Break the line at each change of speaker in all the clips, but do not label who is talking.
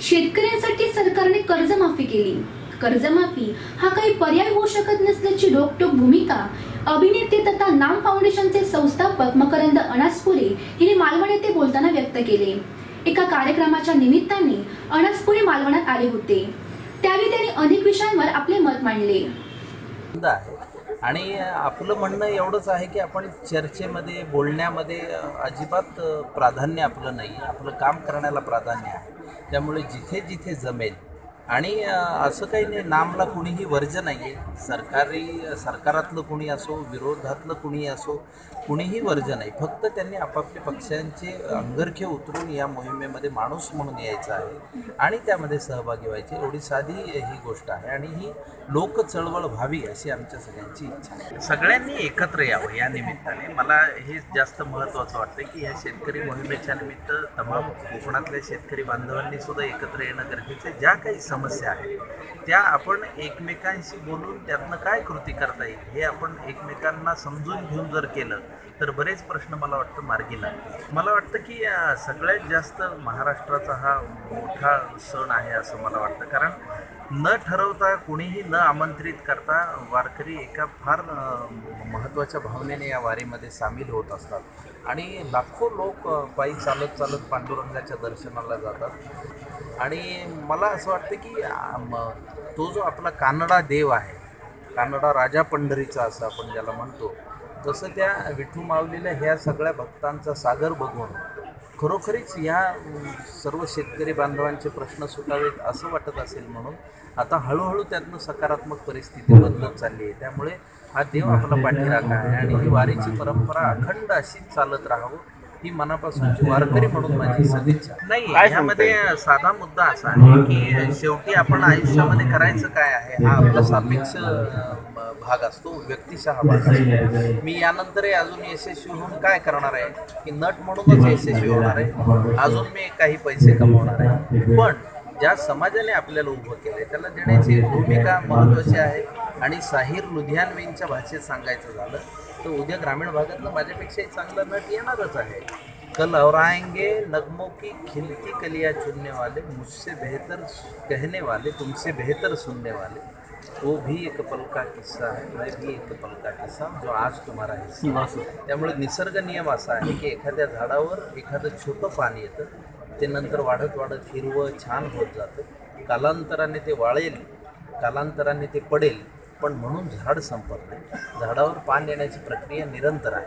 शेतकऱ्यांसाठी सरकारने कर्जमाफी केली. कर्जमाफी हा काही पर्याय होऊ शकत नसल्याची रोकटोक भूमिका अभिनेते तथा नाम फाउंडेशनचे संस्थापक मकरंद अनासपुरे हिने मालवण येथे बोलताना व्यक्त केले. एका कार्यक्रमाच्या निमित्ताने अनासपुरे मालवणात आले होते. त्यावेळी त्यांनी अनेक विषयांवर आपले मत मांडले.
आहे. आणि आपलं म्हणणं एवढंच आहे की आपण चर्चेमध्ये बोलण्यामध्ये अजिबात प्राधान्य आपलं नाही आपलं काम करण्याला प्राधान्य आहे. त्यामुळे जिथे जिथे जमेल आणि असं काही नाही नामला कुणीही वर्ज नाही आहे सरकारी सरकारातलं कुणी असो विरोधातलं कुणी असो कुणीही वर्ज नाही. फक्त त्यांनी आपापल्या पक्षांचे अंगरखे उतरून या मोहिमेमध्ये माणूस म्हणून यायचं आहे आणि त्यामध्ये सहभागी व्हायचे. एवढी साधी ही गोष्ट आहे आणि ही लोक चळवळ व्हावी अशी आमच्या सगळ्यांची इच्छा आहे. सगळ्यांनी एकत्र यावं या निमित्ताने. मला हे जास्त महत्त्वाचं वाटतं की ह्या शेतकरी मोहिमेच्या निमित्त तमाम कोकणातल्या शेतकरी बांधवांनी सुद्धा एकत्र येणं गरजेचं आहे. ज्या काही समस्या आहेत त्या आपण एकमेकांशी बोलून त्यातनं काय कृती करता येईल हे आपण एकमेकांना समजून घेऊन जर केलं तर बरेच प्रश्न मला वाटतं मार्गी लागतील. मला वाटतं की सगळ्यात जास्त महाराष्ट्राचा हा मोठा सण आहे असं मला वाटतं. कारण न ठरवता कुणीही न आमंत्रित करता वारकरी एका फार महत्त्वाच्या भावनेने या वारीमध्ये सामील होत असतात. आणि लाखो लोक पायी चालत चालत पांडुरंगाच्या दर्शनाला जातात. आणि मला असं वाटतं की तो जो आपला कानडा देव आहे कानडा राजा पंढरीचा असं आपण ज्याला म्हणतो तसं त्या विठू माऊलीला ह्या सगळ्या भक्तांचा सागर बघून खरोखरीच अं, सर्व शेतकरी बांधवांचे प्रश्न सुटावेत असं वाटत असेल म्हणून आता हळूहळू त्यातनं सकारात्मक परिस्थिती बदलत चालली आहे. त्यामुळे हा देव आपला पाठीराखा आहे आणि ही वारीची परंपरा अखंड अशीच चालत राहावं ही मनापासूनची वारकरी म्हणून माझी सदिच्छा. नाही ह्यामध्ये साधा मुद्दा असा आहे की शेवटी आपण आयुष्यामध्ये करायचं काय आहे हा आपला सापेक्ष भाग असतो व्यक्तिशः भाग असतो. मी यानंतरही अजून यशस्वी होऊन काय करणार आहे की नट म्हणूनच यशस्वी होणार आहे अजून मी काही पैसे कमवणार आहे. पण ज्या समाजाने आपल्याला उभं केलंय त्याला देण्याची भूमिका महत्त्वाची आहे. आणि साहिर लुधियानवींच्या भाषेत सांगायचं झालं तर उद्या ग्रामीण भागातलं माझ्यापेक्षाही चांगलं नट येणारच आहे. कल और नगमो की खिलती कलिया चुनने वाले मुझसे बेहतर कहने वाले तुमसे बेहतर सुनने वाले. वो भी एक पल का किस्सा है मैं भी एक पल का किस्सा जो आज तुम्हारा हिस्सा है. त्यामुळे निसर्ग नियम असा आहे की एखाद्या झाडावर एखादं छोटं पान येतं ते नंतर वाढत वाढत हिरवं छान होत जातं. कालांतराने ते वाळेल कालांतराने ते पडेल पण म्हणून झाड संपत नाही. झाडावर पान येण्याची प्रक्रिया निरंतर आहे.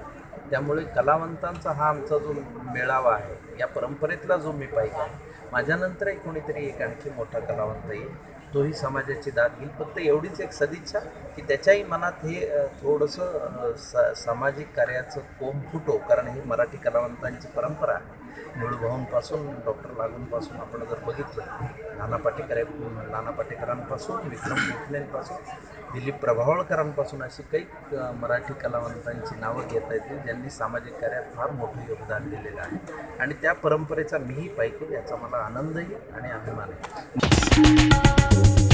त्यामुळे कलावंतांचा हा आमचा जो मेळावा आहे या परंपरेतला जो मी पाहिजे आहे माझ्यानंतरही कोणीतरी एक आणखी मोठा कलावंत येईल. तोही समाजाची दाद घेईल. फक्त एवढीच एक सदिच्छा की त्याच्याही मनात हे थोडंसं स सामाजिक कार्याचं कोम फुटो. कारण ही मराठी कलावंतांची परंपरा आहे. मूळभाऊंपासून डॉक्टर लागूंपासून आपण जर बघितलं नाना पाटेकर नाना पाटेकरांपासून विक्रम गोखलेंपासून दिलीप प्रभावळकरांपासून अशी काही मराठी कलावंतांची नावं घेता येतील ज्यांनी सामाजिक कार्यात फार मोठं योगदान दिलेलं आहे. आणि त्या परंपरेचा मीही पाहिजे याचा मला आनंदही आणि अभिमान आहे.